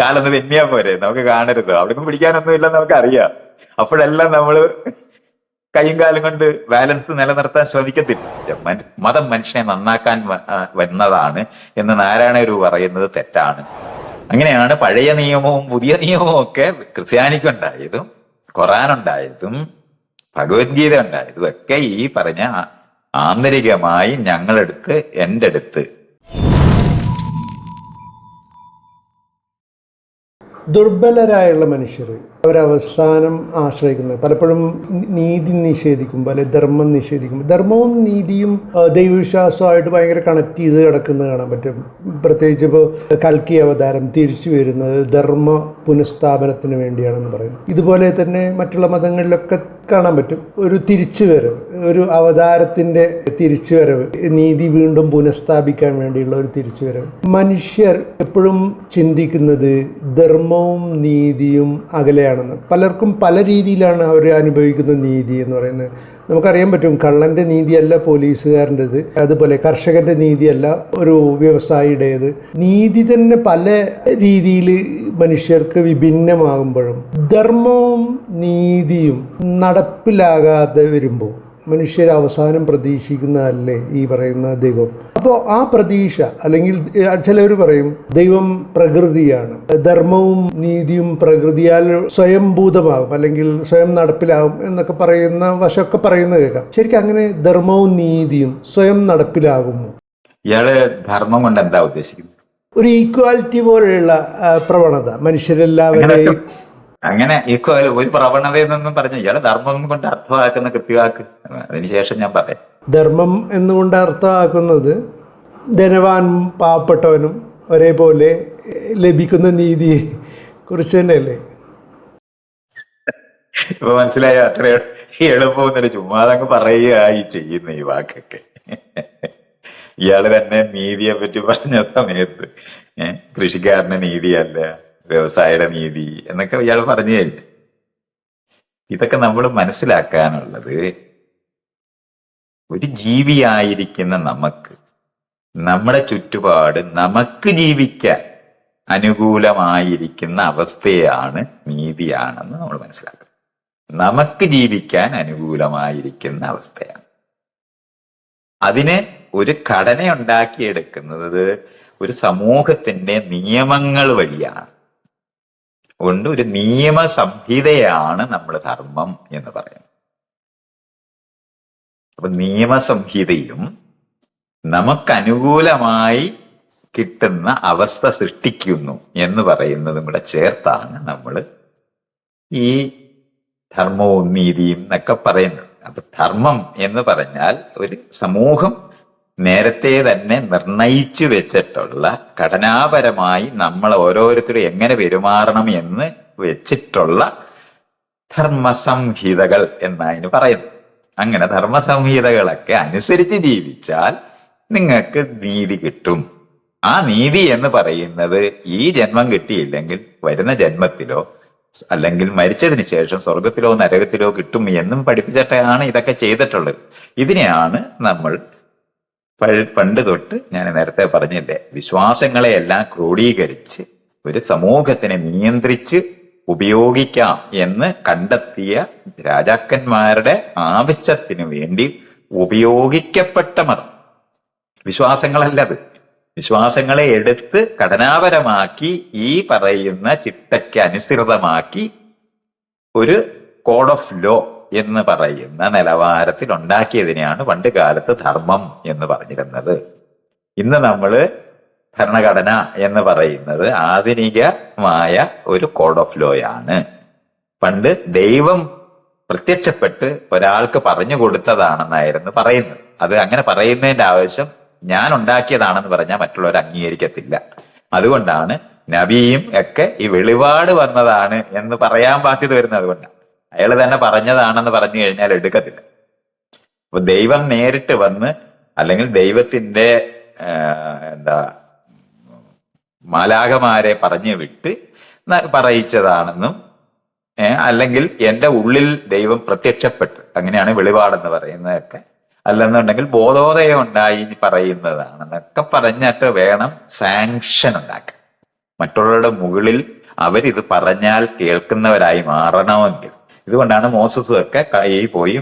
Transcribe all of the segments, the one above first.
കാലൊന്ന് തെന്നിയാ പോരെ. നമുക്ക് കാണരുത്. അവിടേക്കും പിടിക്കാനൊന്നും ഇല്ലെന്ന് നമുക്ക് അറിയാം അപ്പോഴെല്ലാം നമ്മൾ കൈയും കാലും കൊണ്ട് ബാലൻസ് നിലനിർത്താൻ ശ്രമിക്കത്തില്ല. മതം മനുഷ്യനെ നന്നാക്കാൻ വന്നതാണ് എന്ന് നാരായണ ഗുരു പറയുന്നത് തെറ്റാണ്. അങ്ങനെയാണ് പഴയ നിയമവും പുതിയ നിയമവും ഒക്കെ ക്രിസ്ത്യാനിക്കുണ്ടായതും ഖുറാനുണ്ടായതും ഭഗവത്ഗീത ഉണ്ടായതും ഒക്കെ ഈ പറഞ്ഞ ആന്തരികമായി ഞങ്ങളെടുത്ത് എന്റെ അടുത്ത് ദുർബലരായുള്ള മനുഷ്യർ അവരവസാനം ആശ്രയിക്കുന്നത്. പലപ്പോഴും നീതി നിഷേധിക്കുമ്പോൾ അല്ലെ ധർമ്മം നിഷേധിക്കുമ്പോൾ ധർമ്മവും നീതിയും ദൈവവിശ്വാസമായിട്ട് ഭയങ്കര കണക്ട് ചെയ്ത് കിടക്കുന്നത് കാണാൻ പറ്റും. പ്രത്യേകിച്ച് ഇപ്പോൾ കൽക്കി അവതാരം തിരിച്ചു വരുന്നത് ധർമ്മ പുനഃസ്ഥാപനത്തിന് വേണ്ടിയാണെന്ന് പറയുന്നത് ഇതുപോലെ തന്നെ മറ്റുള്ള മതങ്ങളിലൊക്കെ കാണാൻ പറ്റും. ഒരു തിരിച്ചുവരവ് ഒരു അവതാരത്തിന്റെ തിരിച്ചുവരവ് നീതി വീണ്ടും പുനഃസ്ഥാപിക്കാൻ വേണ്ടിയുള്ള ഒരു തിരിച്ചുവരവ്. മനുഷ്യർ എപ്പോഴും ചിന്തിക്കുന്നത് ധർമ്മവും നീതിയും അകലെയാണെന്ന്. പലർക്കും പല രീതിയിലാണ് അവർ അനുഭവിക്കുന്ന നീതി എന്ന് പറയുന്നത്. നമുക്കറിയാൻ പറ്റും കള്ളന്റെ നീതിയല്ല പോലീസുകാരന്റെത് അതുപോലെ കർഷകന്റെ നീതിയല്ല ഒരു വ്യവസായിയുടേത്. നീതി തന്നെ പല രീതിയിൽ മനുഷ്യർക്ക് വിഭിന്നമാകുമ്പോഴും ധർമ്മവും നീതിയും നടപ്പിലാകാതെ വരുമ്പോൾ മനുഷ്യർ അവസാനം പ്രതീക്ഷിക്കുന്നതല്ലേ ഈ പറയുന്ന ദൈവം? അപ്പോൾ ആ പ്രതീക്ഷ അല്ലെങ്കിൽ ചിലവർ പറയും ദൈവം പ്രകൃതിയാണ്. ധർമ്മവും നീതിയും പ്രകൃതിയാൽ സ്വയംഭൂതമാകും അല്ലെങ്കിൽ സ്വയം നടപ്പിലാകും എന്നൊക്കെ പറയുന്ന വശമൊക്കെ പറയുന്നത് കേൾക്കാം. ശരിക്കും അങ്ങനെ ധർമ്മവും നീതിയും സ്വയം നടപ്പിലാകുമോ? ഇയാൾ ധർമ്മം കൊണ്ട് എന്താ ഉദ്ദേശിക്കുന്നത്? ഒരു ഈക്വാലിറ്റി പോലെയുള്ള പ്രവണത. മനുഷ്യരെല്ലാവരെയും അങ്ങനെ ഈ ഒരു ഒരു നിന്നും പറഞ്ഞു ഇയാൾ ധർമ്മം കൊണ്ട് അർത്ഥമാക്കുന്ന കൃത്യവാക്ക്. അതിനുശേഷം ഞാൻ പറയാം. ധർമ്മം എന്നുകൊണ്ട് അർത്ഥമാക്കുന്നത് ധനവാനും പാവപ്പെട്ടവനും ഒരേപോലെ ലഭിക്കുന്ന നീതിയെ കുറിച്ച് തന്നെയല്ലേ? ഇപ്പൊ മനസ്സിലായ? അത്ര എളുപ്പമൊന്നുമില്ല ചുമ്മാതങ്ങ് പറയുകയായി ചെയ്യുന്ന ഈ വാക്കൊക്കെ. ഇയാൾ തന്നെ നീതിയെ പറ്റി പറഞ്ഞ സമയത്ത് ഏഹ് കൃഷിക്കാരന്റെ നീതിയല്ല. വ്യവസായിയുടെ നീതി എന്നൊക്കെ ഇയാൾ പറഞ്ഞു കഴിഞ്ഞു. ഇതൊക്കെ നമ്മൾ മനസ്സിലാക്കാനുള്ളത് ഒരു ജീവിയായിരിക്കുന്ന നമുക്ക് നമ്മുടെ ചുറ്റുപാട് നമുക്ക് ജീവിക്കാൻ അനുകൂലമായിരിക്കുന്ന അവസ്ഥയാണ് നീതിയാണെന്ന് നമ്മൾ മനസ്സിലാക്കണം. നമുക്ക് ജീവിക്കാൻ അനുകൂലമായിരിക്കുന്ന അവസ്ഥയാണ്. അതിന് ഒരു ഘടന ഉണ്ടാക്കിയെടുക്കുന്നത് ഒരു സമൂഹത്തിന്റെ നിയമങ്ങൾ വഴിയാണ്. അതുകൊണ്ട് ഒരു നിയമസംഹിതയാണ് നമ്മൾ ധർമ്മം എന്ന് പറയുന്നത്. അപ്പൊ നിയമസംഹിതയും നമുക്കനുകൂലമായി കിട്ടുന്ന അവസ്ഥ സൃഷ്ടിക്കുന്നു എന്ന് പറയുന്നതും കൂടെ ചേർത്താണ് നമ്മൾ ഈ ധർമ്മവും നീതിയും എന്നൊക്കെ പറയുന്നത്. അപ്പൊ ധർമ്മം എന്ന് പറഞ്ഞാൽ ഒരു സമൂഹം നേരത്തെ തന്നെ നിർണയിച്ചു വെച്ചിട്ടുള്ള ഘടനാപരമായി നമ്മൾ ഓരോരുത്തരും എങ്ങനെ പെരുമാറണം എന്ന് വെച്ചിട്ടുള്ള ധർമ്മസംഹിതകൾ എന്നതിന് പറയുന്നു അങ്ങനെ ധർമ്മസംഹിതകളൊക്കെ അനുസരിച്ച് ജീവിച്ചാൽ നിങ്ങൾക്ക് നീതി കിട്ടും. ആ നീതി എന്ന് പറയുന്നത് ഈ ജന്മം കിട്ടിയില്ലെങ്കിൽ വരുന്ന ജന്മത്തിലോ അല്ലെങ്കിൽ മരിച്ചതിന് ശേഷം സ്വർഗത്തിലോ നരകത്തിലോ കിട്ടും എന്നും പഠിപ്പിച്ചിട്ടാണ് ഇതൊക്കെ ചെയ്തിട്ടുള്ളത്. ഇതിനെയാണ് നമ്മൾ പണ്ട് തൊട്ട് ഞാൻ നേരത്തെ പറഞ്ഞില്ലേ വിശ്വാസങ്ങളെ എല്ലാം ക്രോഡീകരിച്ച് ഒരു സമൂഹത്തിനെ നിയന്ത്രിച്ച് ഉപയോഗിക്കാം എന്ന് കണ്ടെത്തിയ രാജാക്കന്മാരുടെ ആവശ്യത്തിന് വേണ്ടി ഉപയോഗിക്കപ്പെട്ട മതം. വിശ്വാസങ്ങളല്ലത് വിശ്വാസങ്ങളെ എടുത്ത് ഘടനാപരമാക്കി ഈ പറയുന്ന ചിട്ടയ്ക്ക് അനുസൃതമാക്കി ഒരു കോഡ് ഓഫ് ലോ എന്ന് പറയുന്ന നിലവാരത്തിൽ ഉണ്ടാക്കിയതിനെയാണ് പണ്ട് കാലത്ത് ധർമ്മം എന്ന് പറഞ്ഞിരുന്നത്. ഇന്ന് നമ്മൾ ഭരണഘടന എന്ന് പറയുന്നത് ആധുനികമായ ഒരു കോഡ് ഓഫ് ലോയാണ് പണ്ട് ദൈവം പ്രത്യക്ഷപ്പെട്ട് ഒരാൾക്ക് പറഞ്ഞു കൊടുത്തതാണെന്നായിരുന്നു പറയുന്നത്. അത് അങ്ങനെ പറയുന്നതിന്റെ ആവശ്യം ഞാൻ ഉണ്ടാക്കിയതാണെന്ന് പറഞ്ഞാൽ മറ്റുള്ളവർ അംഗീകരിക്കത്തില്ല. അതുകൊണ്ടാണ് നബിയും ഒക്കെ ഈ വെളിപാട് വന്നതാണ് എന്ന് പറയാൻ ബാധ്യത വരുന്നത് അതുകൊണ്ടാണ്. അയാൾ തന്നെ പറഞ്ഞതാണെന്ന് പറഞ്ഞു കഴിഞ്ഞാൽ എടുക്കത്തില്ല. അപ്പൊ ദൈവം നേരിട്ട് വന്ന് അല്ലെങ്കിൽ ദൈവത്തിന്റെ എന്താ മാലാകമാരെ പറഞ്ഞു വിട്ട് പറയിച്ചതാണെന്നും അല്ലെങ്കിൽ എന്റെ ഉള്ളിൽ ദൈവം പ്രത്യക്ഷപ്പെട്ട് അങ്ങനെയാണ് വെളിപാടെന്ന് പറയുന്നതൊക്കെ. അല്ലെന്നുണ്ടെങ്കിൽ ബോധോദയം ഉണ്ടായി പറയുന്നതാണെന്നൊക്കെ പറഞ്ഞിട്ട് വേണം സാങ്ഷൻ ഉണ്ടാക്കാൻ. മറ്റുള്ളവരുടെ മുകളിൽ അവരിത് പറഞ്ഞാൽ കേൾക്കുന്നവരായി മാറണമെങ്കിൽ. ഇതുകൊണ്ടാണ് മോസസും ഒക്കെ കൈ പോയി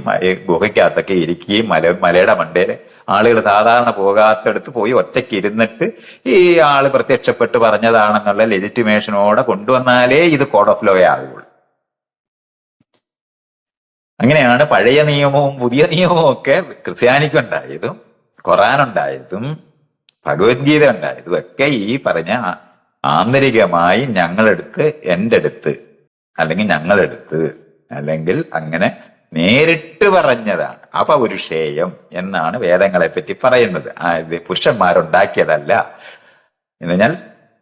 ഗുഹയ്ക്കകത്തൊക്കെ ഇരിക്കുകയും മല മലയുടെ മണ്ടയിൽ ആളുകൾ സാധാരണ പോകാത്തടത്ത് പോയി ഒറ്റയ്ക്ക് ഇരുന്നിട്ട് ഈ ആൾ പ്രത്യക്ഷപ്പെട്ട് പറഞ്ഞതാണെന്നുള്ള ലെജിറ്റിമേഷനോടെ കൊണ്ടുവന്നാലേ ഇത് കോഡ് ഓഫ് ലോ ആകുള്ളൂ. അങ്ങനെയാണ് പഴയ നിയമവും പുതിയ നിയമവും ഒക്കെ ക്രിസ്ത്യാനിക്ക് ഉണ്ടായതും ഖുറാൻ ഉണ്ടായതും ഭഗവത്ഗീത ഉണ്ടായതും ഒക്കെ ഈ പറഞ്ഞ ആന്തരികമായി ഞങ്ങളെടുത്ത് എന്റെ അടുത്ത് അല്ലെങ്കിൽ ഞങ്ങളെടുത്ത് അല്ലെങ്കിൽ അങ്ങനെ നേരിട്ട് പറഞ്ഞതാണ്. അപപുരുഷേയം എന്നാണ് വേദങ്ങളെ പറ്റി പറയുന്നത് ഇത് പുരുഷന്മാരുണ്ടാക്കിയതല്ല. എന്ന് പറഞ്ഞാൽ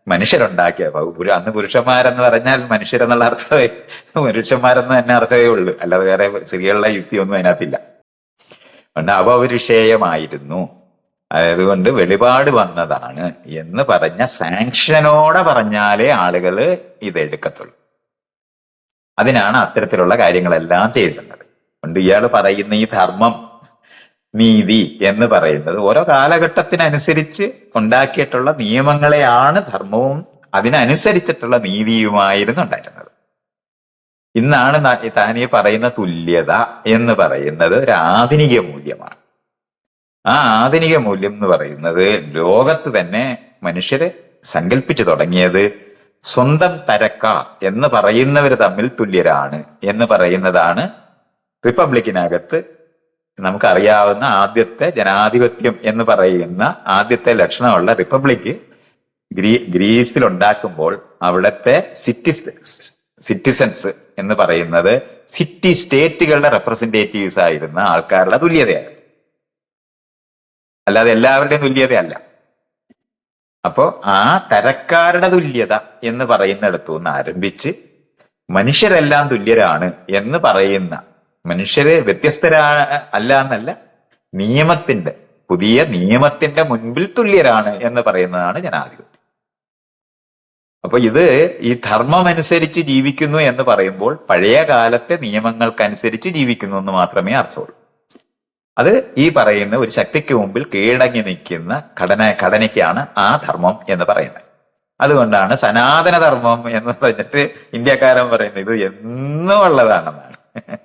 മനുഷ്യരുണ്ടാക്കിയ അന്ന് പുരുഷന്മാരെന്ന് പറഞ്ഞാൽ മനുഷ്യരെന്നുള്ള അർത്ഥമേ പുരുഷന്മാരെന്ന് തന്നെ അർത്ഥമേ ഉള്ളൂ. അല്ലാതെ വേറെ സ്ത്രീകളുടെ യുക്തിയൊന്നും അതിനകത്തില്ല. അതുകൊണ്ട് അപപുരുഷേയമായിരുന്നു അതുകൊണ്ട് വെളിപാട് വന്നതാണ് എന്ന് പറഞ്ഞ സാങ്ഷനോടെ പറഞ്ഞാലേ ആളുകൾ ഇത് എടുക്കത്തുള്ളൂ അതിനാണ് അത്തരത്തിലുള്ള കാര്യങ്ങളെല്ലാം ചെയ്യുന്നത്. അതുകൊണ്ട് ഇയാൾ പറയുന്ന ഈ ധർമ്മം നീതി എന്ന് പറയുന്നത് ഓരോ കാലഘട്ടത്തിനനുസരിച്ച് ഉണ്ടാക്കിയിട്ടുള്ള നിയമങ്ങളെയാണ് ധർമ്മവും അതിനനുസരിച്ചിട്ടുള്ള നീതിയുമായിരുന്നു ഉണ്ടായിരുന്നത്. ഇന്നാണ് താനീ പറയുന്ന തുല്യത എന്ന് പറയുന്നത് ഒരു ആധുനിക മൂല്യമാണ്. ആ ആധുനിക മൂല്യം എന്ന് പറയുന്നത് ലോകത്ത് തന്നെ മനുഷ്യരെ സങ്കല്പിച്ചു തുടങ്ങിയത് സ്വന്തം തരക്ക എന്ന് പറയുന്നവർ തമ്മിൽ തുല്യരാണ് എന്ന് പറയുന്നതാണ് റിപ്പബ്ലിക്കിനകത്ത് നമുക്കറിയാവുന്ന ആദ്യത്തെ ജനാധിപത്യം എന്ന് പറയുന്ന ആദ്യത്തെ ലക്ഷണമുള്ള റിപ്പബ്ലിക് ഗ്രീ ഗ്രീസിൽ ഉണ്ടാക്കുമ്പോൾ അവിടുത്തെ സിറ്റി സിറ്റിസൺസ് എന്ന് പറയുന്നത് സിറ്റി സ്റ്റേറ്റുകളുടെ റെപ്രസെന്റേറ്റീവ്സ് ആയിരുന്ന ആൾക്കാരുടെ തുല്യതയാണ്. അല്ലാതെ എല്ലാവരുടെയും തുല്യതയല്ല. അപ്പോ ആ തരക്കാരുടെ തുല്യത എന്ന് പറയുന്നിടത്തു നിന്ന് ആരംഭിച്ച് മനുഷ്യരെല്ലാം തുല്യരാണ് എന്ന് പറയുന്ന മനുഷ്യരെ വ്യത്യസ്തരാ അല്ല എന്നല്ല നിയമത്തിന്റെ പുതിയ നിയമത്തിന്റെ മുൻപിൽ തുല്യരാണ് എന്ന് പറയുന്നതാണ് ജനാധിപത്യം അപ്പൊ ഇത് ഈ ധർമ്മം അനുസരിച്ച് ജീവിക്കുന്നു എന്ന് പറയുമ്പോൾ പഴയ കാലത്തെ നിയമങ്ങൾക്കനുസരിച്ച് ജീവിക്കുന്നു എന്ന് മാത്രമേ അർത്ഥമുള്ളൂ. അത് ഈ പറയുന്ന ഒരു ശക്തിക്ക് മുമ്പിൽ കീഴടങ്ങി നിൽക്കുന്ന ഘടന ഘടനയ്ക്കാണ് ആ ധർമ്മം എന്ന് പറയുന്നത്. അതുകൊണ്ടാണ് സനാതന ധർമ്മം എന്ന് പറഞ്ഞിട്ട് ഇന്ത്യക്കാരൻ പറയുന്നത് ഇത് എന്നും ഉള്ളതാണെന്നാണ്.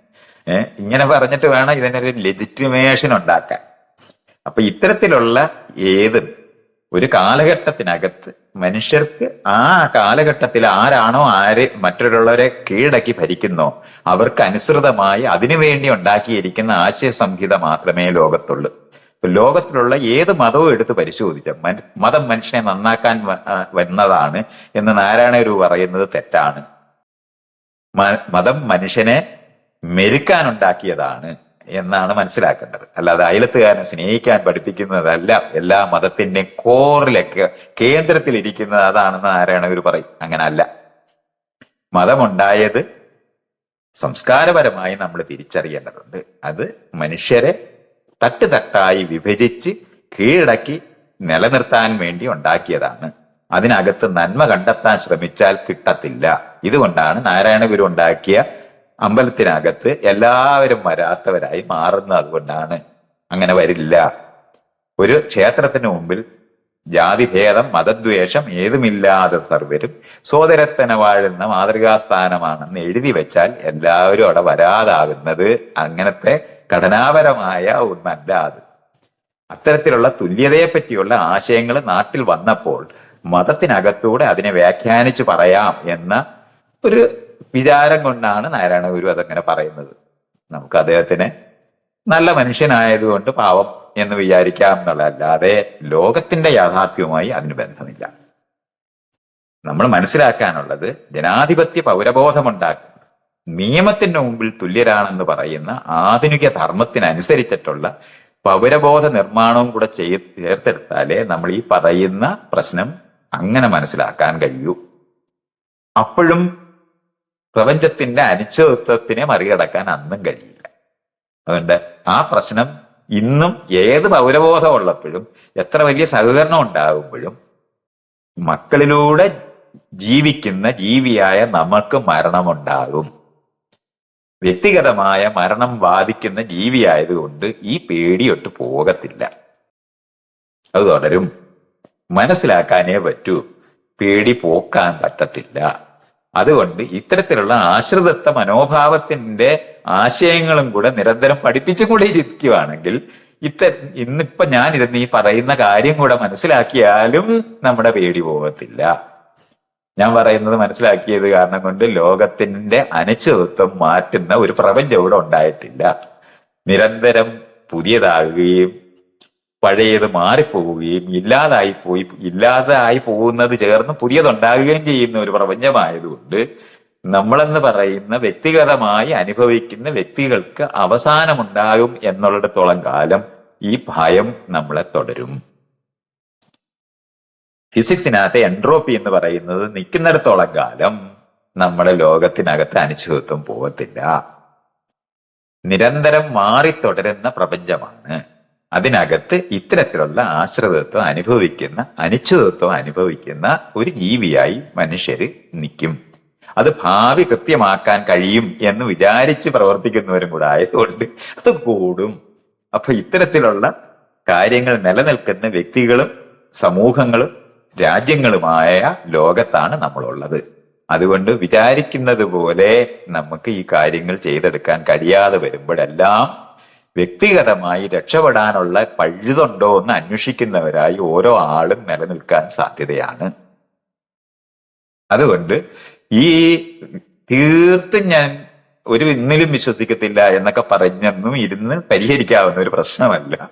ഇങ്ങനെ പറഞ്ഞിട്ട് വേണം ഇതിനൊരു ലെജിറ്റിമേഷൻ ഉണ്ടാക്കാൻ. അപ്പൊ ഇത്തരത്തിലുള്ള ഏതും ഒരു കാലഘട്ടത്തിനകത്ത് മനുഷ്യർക്ക് ആ കാലഘട്ടത്തിൽ ആരാണോ ആര് മറ്റുള്ളവരെ കീഴടക്കി ഭരിക്കുന്നോ അവർക്ക് അനുസൃതമായി അതിനുവേണ്ടി ഉണ്ടാക്കിയിരിക്കുന്ന ആശയ സംഹിത മാത്രമേ ലോകത്തുള്ളൂ. ലോകത്തിലുള്ള ഏത് മതവും എടുത്ത് പരിശോധിച്ച മതം മനുഷ്യനെ നന്നാക്കാൻ വന്നതാണ് എന്ന് നാരായണ ഗുരു പറയുന്നത് തെറ്റാണ്. മതം മനുഷ്യനെ മെരുക്കാനുണ്ടാക്കിയതാണ്. എന്നാണ് മനസ്സിലാക്കേണ്ടത്. അല്ലാതെ അയലത്തുകാരനെ സ്നേഹിക്കാൻ പഠിപ്പിക്കുന്നതല്ല എല്ലാ മതത്തിന്റെയും കോറിലൊക്കെ കേന്ദ്രത്തിലിരിക്കുന്നത് അതാണെന്ന് നാരായണ ഗുരു പറയും. അങ്ങനെ അല്ല മതമുണ്ടായത് സംസ്കാരപരമായി നമ്മൾ തിരിച്ചറിയേണ്ടതുണ്ട്. അത് മനുഷ്യരെ തട്ട് തട്ടായി വിഭജിച്ച് കീഴടക്കി നിലനിർത്താൻ വേണ്ടി ഉണ്ടാക്കിയതാണ്. അതിനകത്ത് നന്മ കണ്ടെത്താൻ ശ്രമിച്ചാൽ കിട്ടത്തില്ല. ഇതുകൊണ്ടാണ് നാരായണ ഗുരു ഉണ്ടാക്കിയ അമ്പലത്തിനകത്ത് എല്ലാവരും വരാത്തവരായി മാറുന്നത് അതുകൊണ്ടാണ് അങ്ങനെ വരില്ല. ഒരു ക്ഷേത്രത്തിന് മുമ്പിൽ ജാതിഭേദം മതദ്വേഷം ഏതുമില്ലാതെ സർവരും സോദരത്തന വാഴുന്ന മാതൃകാസ്ഥാനമാണെന്ന് എഴുതി വെച്ചാൽ എല്ലാവരും അവിടെ വരാതാകുന്നത് അങ്ങനത്തെ ഘടനാപരമായ ഒന്നല്ല അത്. അത്തരത്തിലുള്ള തുല്യതയെ പറ്റിയുള്ള ആശയങ്ങൾ നാട്ടിൽ വന്നപ്പോൾ മതത്തിനകത്തൂടെ അതിനെ വ്യാഖ്യാനിച്ചു പറയാം എന്ന ഒരു വിചാരം കൊണ്ടാണ് നാരായണ ഗുരു അതങ്ങനെ പറയുന്നത്. നമുക്ക് അദ്ദേഹത്തിന് നല്ല മനുഷ്യനായതുകൊണ്ട് പാവം എന്ന് വിചാരിക്കാം എന്നുള്ളതല്ലാതെ ലോകത്തിന്റെ യാഥാർത്ഥ്യവുമായി അതിന് ബന്ധമില്ല. നമ്മൾ മനസ്സിലാക്കാനുള്ളത് ജനാധിപത്യ പൗരബോധമുണ്ടാക്കും. നിയമത്തിന്റെ മുമ്പിൽ തുല്യരാണെന്ന് പറയുന്ന ആധുനിക ധർമ്മത്തിനനുസരിച്ചിട്ടുള്ള പൗരബോധ നിർമ്മാണവും കൂടെ ചെയ് ചേർത്തെടുത്താലേ നമ്മൾ ഈ പറയുന്ന പ്രശ്നം അങ്ങനെ മനസ്സിലാക്കാൻ കഴിയൂ. അപ്പോഴും പ്രപഞ്ചത്തിന്റെ അനിശ്ചിതത്വത്തിനെ മറികടക്കാൻ അന്നും കഴിയില്ല. അതുകൊണ്ട് ആ പ്രശ്നം ഇന്നും ഏത് പൗരബോധം ഉള്ളപ്പോഴും എത്ര വലിയ സഹകരണം ഉണ്ടാകുമ്പോഴും മക്കളിലൂടെ ജീവിക്കുന്ന ജീവിയായ നമുക്ക് മരണമുണ്ടാകും. വ്യക്തിഗതമായ മരണം ബാധിക്കുന്ന ജീവിയായതുകൊണ്ട് ഈ പേടിയൊട്ട് പോകത്തില്ല. അത് തുടരും. മനസ്സിലാക്കാനേ പറ്റൂ. പേടി പോക്കാൻ പറ്റത്തില്ല. അതുകൊണ്ട് ഇത്തരത്തിലുള്ള ആശ്രിതത്വ മനോഭാവത്തിന്റെ ആശയങ്ങളും കൂടെ നിരന്തരം പഠിപ്പിച്ചും കൂടെ ഇരിക്കുകയാണെങ്കിൽ ഇത്ത ഇന്നിപ്പൊ ഞാനിരുന്ന് ഈ പറയുന്ന കാര്യം കൂടെ മനസ്സിലാക്കിയാലും നമ്മുടെ പേടി പോകത്തില്ല. ഞാൻ പറയുന്നത് മനസ്സിലാക്കിയത് കാരണം കൊണ്ട് ലോകത്തിന്റെ അനിശ്ചിതത്വം മാറ്റുന്ന ഒരു പ്രപഞ്ചം ഇവിടെ ഉണ്ടായിട്ടില്ല. നിരന്തരം പുതിയതാകുകയും പഴയത് മാറിപ്പോവുകയും ഇല്ലാതായി പോയി ഇല്ലാതായി പോകുന്നത് ചേർന്ന് പുതിയതുണ്ടാകുകയും ചെയ്യുന്ന ഒരു പ്രപഞ്ചമായതുകൊണ്ട് നമ്മളെന്ന് പറയുന്ന വ്യക്തിഗതമായി അനുഭവിക്കുന്ന വ്യക്തികൾക്ക് അവസാനമുണ്ടാകും എന്നുള്ളിടത്തോളം കാലം ഈ ഭയം നമ്മളെ തുടരും. ഫിസിക്സിനകത്ത് എൻട്രോപ്പി എന്ന് പറയുന്നത് നിൽക്കുന്നിടത്തോളം കാലം നമ്മുടെ ലോകത്തിനകത്ത് അനിശ്ചിതത്വം പോകത്തില്ല. നിരന്തരം മാറി തുടരുന്ന പ്രപഞ്ചമാണ്. അതിനകത്ത് ഇത്തരത്തിലുള്ള ആശ്രിതത്വം അനുഭവിക്കുന്ന അനിശ്ചിതത്വം അനുഭവിക്കുന്ന ഒരു ജീവിയായി മനുഷ്യർ നിൽക്കും അത് ഭാവി കൃത്യമാക്കാൻ കഴിയും എന്ന് വിചാരിച്ച് പ്രവർത്തിക്കുന്നവരും കൂടെ ആയതുകൊണ്ട് അത് കൂടും. അപ്പൊ ഇത്തരത്തിലുള്ള കാര്യങ്ങൾ നിലനിൽക്കുന്ന വ്യക്തികളും സമൂഹങ്ങളും രാജ്യങ്ങളുമായ ലോകത്താണ് നമ്മളുള്ളത്. അതുകൊണ്ട് വിചാരിക്കുന്നത് പോലെ നമുക്ക് ഈ കാര്യങ്ങൾ ചെയ്തെടുക്കാൻ കഴിയാതെ വരുമ്പോഴെല്ലാം വ്യക്തിഗതമായി രക്ഷപ്പെടാനുള്ള പഴുതുണ്ടോ എന്ന് അന്വേഷിക്കുന്നവരായി ഓരോ ആളും നിലനിൽക്കാൻ സാധ്യതയാണ്. അതുകൊണ്ട് ഈ തീർത്തും ഞാൻ ഒരു ഇന്നിലും വിശ്വസിക്കത്തില്ല എന്നൊക്കെ പറഞ്ഞെന്നും ഇരുന്ന് പരിഹരിക്കാവുന്ന ഒരു പ്രശ്നമല്ല.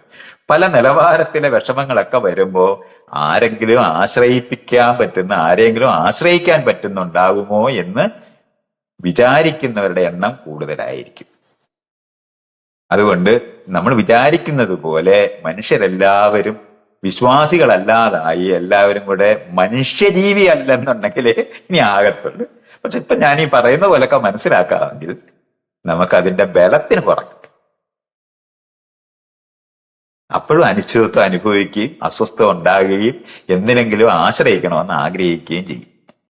പല നിലവാരത്തിലെ വിഷമങ്ങളൊക്കെ വരുമ്പോ ആരെങ്കിലും ആശ്രയിപ്പിക്കാൻ പറ്റുന്ന ആരെങ്കിലും ആശ്രയിക്കാൻ പറ്റുന്നുണ്ടാകുമോ എന്ന് വിചാരിക്കുന്നവരുടെ എണ്ണം കൂടുതലായിരിക്കും. അതുകൊണ്ട് നമ്മൾ വിചാരിക്കുന്നത് പോലെ മനുഷ്യരെല്ലാവരും വിശ്വാസികളല്ലാതായി എല്ലാവരും കൂടെ മനുഷ്യജീവി അല്ലെന്നുണ്ടെങ്കിലേ ഇനി ആകത്തുള്ളൂ. പക്ഷെ ഇപ്പൊ ഞാൻ ഈ പറയുന്ന പോലൊക്കെ മനസ്സിലാക്കാമെങ്കിൽ നമുക്കതിന്റെ ബലത്തിന് കുറക്കും അപ്പോഴും അനിശ്ചിതത്വം അനുഭവിക്കുകയും അസ്വസ്ഥത ഉണ്ടാകുകയും എന്തിനെങ്കിലും ആശ്രയിക്കണമെന്ന് ആഗ്രഹിക്കുകയും ചെയ്യും.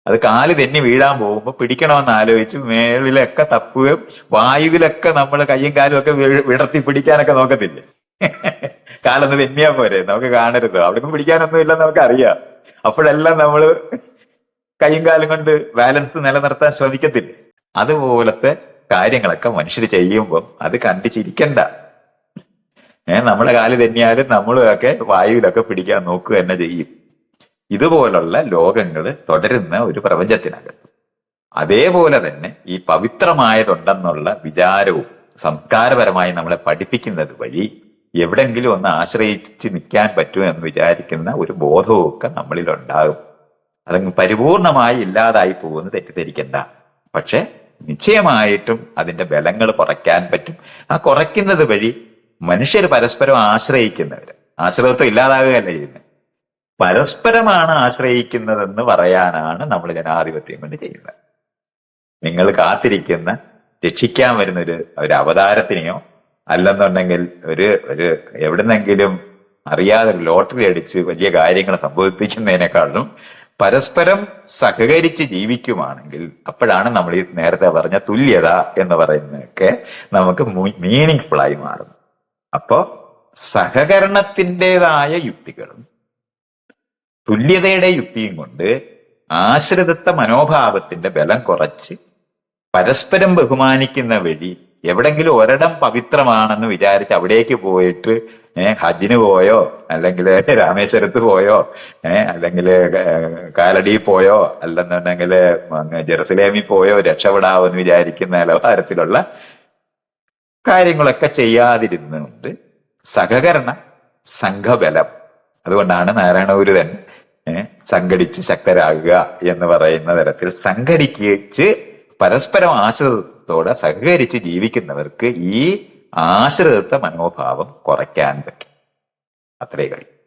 അത് കാൽ തെന്നി വീഴാൻ പോകുമ്പോൾ പിടിക്കണമെന്ന് ആലോചിച്ച് മേളിലൊക്കെ തപ്പുകയും വായുവിലൊക്കെ നമ്മൾ കയ്യും കാലും ഒക്കെ വിടർത്തി പിടിക്കാനൊക്കെ നോക്കത്തില്ലേ? കാലൊന്ന് തെന്നിയാ പോരെ നമുക്ക് കാണരുത്. അവിടേക്കും പിടിക്കാനൊന്നും ഇല്ലെന്ന് നമുക്ക് അറിയാം അപ്പോഴെല്ലാം നമ്മൾ കയ്യും കാലും കൊണ്ട് ബാലൻസ് നിലനിർത്താൻ ശ്രമിക്കത്തില്ല? അതുപോലത്തെ കാര്യങ്ങളൊക്കെ മനുഷ്യർ ചെയ്യുമ്പോൾ അത് കണ്ടിച്ചിരിക്കണ്ട. ഏഹ് നമ്മുടെ കാൽ തന്നെയാലും നമ്മളൊക്കെ വായുവിലൊക്കെ പിടിക്കാൻ നോക്കുക തന്നെ ചെയ്യും. ഇതുപോലുള്ള ലോകങ്ങൾ തുടരുന്ന ഒരു പ്രപഞ്ചത്തിനകത്ത്. അതേപോലെ തന്നെ ഈ പവിത്രമായതുണ്ടെന്നുള്ള വിചാരവും സംസ്കാരപരമായി നമ്മളെ പഠിപ്പിക്കുന്നത് വഴി എവിടെങ്കിലും ഒന്ന് ആശ്രയിച്ച് നിൽക്കാൻ പറ്റുമോ എന്ന് വിചാരിക്കുന്ന ഒരു ബോധവുമൊക്കെ നമ്മളിൽ ഉണ്ടാകും അതങ്ങ് പരിപൂർണമായി ഇല്ലാതായി പോകുമെന്ന് തെറ്റിദ്ധരിക്കണ്ട. പക്ഷെ നിശ്ചയമായിട്ടും അതിന്റെ ബലങ്ങൾ കുറയ്ക്കാൻ പറ്റും. ആ കുറയ്ക്കുന്നത് വഴി മനുഷ്യർ പരസ്പരം ആശ്രയിക്കുന്നവർ ആശ്രയത്വം ഇല്ലാതാകുകയല്ല ചെയ്യുന്നത് പരസ്പരമാണ് ആശ്രയിക്കുന്നതെന്ന് പറയാനാണ് നമ്മൾ ജനാധിപത്യം കൊണ്ട് ചെയ്യുന്നത്. നിങ്ങൾ കാത്തിരിക്കുന്ന രക്ഷിക്കാൻ വരുന്ന ഒരു ഒരു അവതാരത്തിനെയോ അല്ലെന്നുണ്ടെങ്കിൽ ഒരു ഒരു എവിടുന്നെങ്കിലും അറിയാതെ ലോട്ടറി അടിച്ച് വലിയ കാര്യങ്ങൾ സംഭവിപ്പിക്കുന്നതിനേക്കാളും പരസ്പരം സഹകരിച്ച് ജീവിക്കുവാണെങ്കിൽ അപ്പോഴാണ് നമ്മൾ ഈ നേരത്തെ പറഞ്ഞ തുല്യത എന്ന് പറയുന്നതൊക്കെ നമുക്ക് മീനിങ് ആയി മാറും അപ്പോ സഹകരണത്തിന്റെതായ യുക്തികളും തുല്യതയുടെ യുക്തിയും കൊണ്ട് ആശ്രിതത്വ മനോഭാവത്തിന്റെ ബലം കുറച്ച് പരസ്പരം ബഹുമാനിക്കുന്ന വഴി എവിടെങ്കിലും ഒരിടം പവിത്രമാണെന്ന് വിചാരിച്ച് അവിടേക്ക് പോയിട്ട് ഏഹ് ഹജ്ജിന് പോയോ അല്ലെങ്കിൽ രാമേശ്വരത്ത് പോയോ ഏഹ് അല്ലെങ്കിൽ കാലടി പോയോ അല്ലെന്നുണ്ടെങ്കിൽ ജെറുസലേമിൽ പോയോ രക്ഷപ്പെടാമെന്ന് വിചാരിക്കുന്ന നിലവാരത്തിലുള്ള കാര്യങ്ങളൊക്കെ ചെയ്യാതിരുന്നുകൊണ്ട് സഹകരണ സംഘബലം. അതുകൊണ്ടാണ് നാരായണഗുരുതൻ ഏഹ് സംഘടിച്ച് ശക്തരാകുക എന്ന് പറയുന്ന തരത്തിൽ സംഘടിച്ച് പരസ്പരം ആശ്രിതത്തോടെ സഹകരിച്ച് ജീവിക്കുന്നവർക്ക് ഈ ആശ്രിതത്വ മനോഭാവം കുറയ്ക്കാൻ പറ്റും. അത്രേ കഴിയും.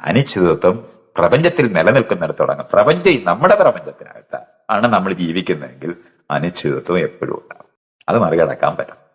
അനിശ്ചിതത്വം പ്രപഞ്ചത്തിൽ നിലനിൽക്കുന്നിടത്തോളം പ്രപഞ്ചം നമ്മുടെ പ്രപഞ്ചത്തിനകത്ത് ആണ് നമ്മൾ ജീവിക്കുന്നതെങ്കിൽ അനിശ്ചിതത്വം എപ്പോഴും ഉണ്ടാകും അത് മറികടക്കാൻ പറ്റും.